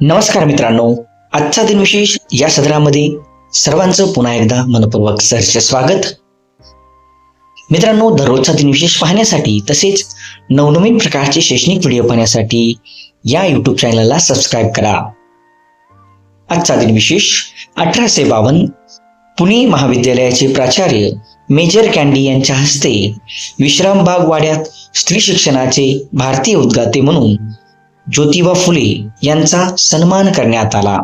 नमस्कार मित्रांनो. आजचा दिनविशेष या सदरामध्ये सर्वांचं पुन्हा एकदा मनपूर्वक सहर्ष स्वागत. मित्रांनो दररोजचा दिनविशेष पाहण्यासाठी तसेच नवनवीन प्रकारचे शैक्षणिक व्हिडिओ पाहण्यासाठी या युट्यूब चॅनलला सबस्क्राईब करा. आजचा दिनविशेष अठराशे बावन्न पुणे महाविद्यालयाचे प्राचार्य मेजर कॅन्डी यांच्या हस्ते विश्रामबाग वाड्यात स्त्री शिक्षणाचे भारतीय उद्गाते म्हणून ज्योतिबा फुले यांचा सन्मान करण्यात आला.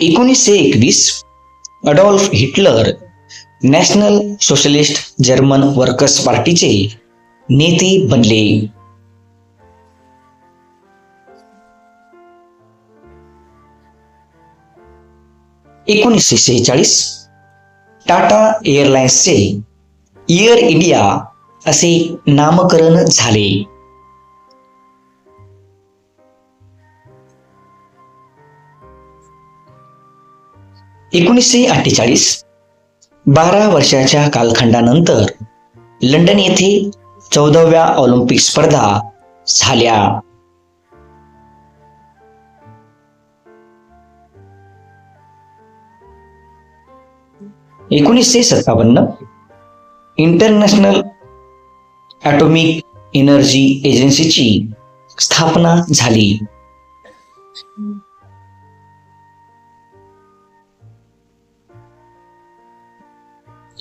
एकोणीसशे एकवीस Adolf Hitler national socialist German workers पार्टीचे नेते बनले. एकोणीसशे सेहेचाळीस टाटा एअरलाइन्सचे एअर इंडिया असे नामकरण झाले. एकोणीसशे अठ्ठेचाळीस बारा वर्षाच्या कालखंडानंतर लंडन येथे चौदाव्या ऑलिम्पिक स्पर्धा झाल्या. एकोणीसशे सत्तावन्न इंटरनॅशनल ॲटॉमिक एनर्जी एजन्सीची स्थापना झाली.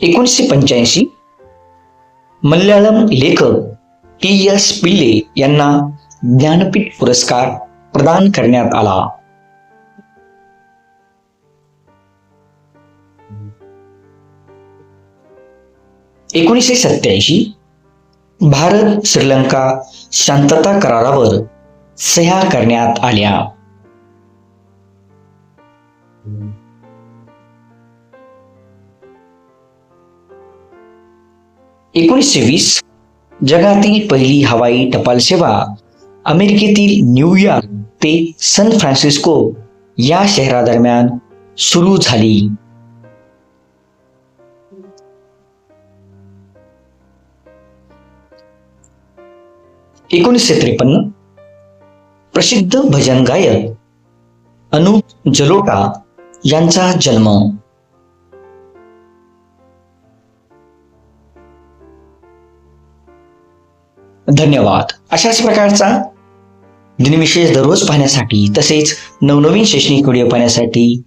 एकोणीसशे पंच्याऐंशी मल्याळम लेखक टी एस पिल्ले यांना ज्ञानपीठ पुरस्कार प्रदान करण्यात आला. एकोणीसशे सत्याऐंशी भारत श्रीलंका शांतता करारावर सह्या करण्यात आल्या. एकोणीसशे वीस जगातील पहिली हवाई टपाल सेवा अमेरिकेतील न्यूयॉर्क ते सन फ्रान्सिस्को या शहरादरम्यान सुरू झाली. एकोणीसशे त्रेपन्न. प्रसिद्ध भजन गायक अनुप जलोटा यांचा जन्म. धन्यवाद. अशाच प्रकारचा दिनविशेष दररोज पाहण्यासाठी तसेच नवनवीन शैक्षणिक व्हिडिओ पाहण्यासाठी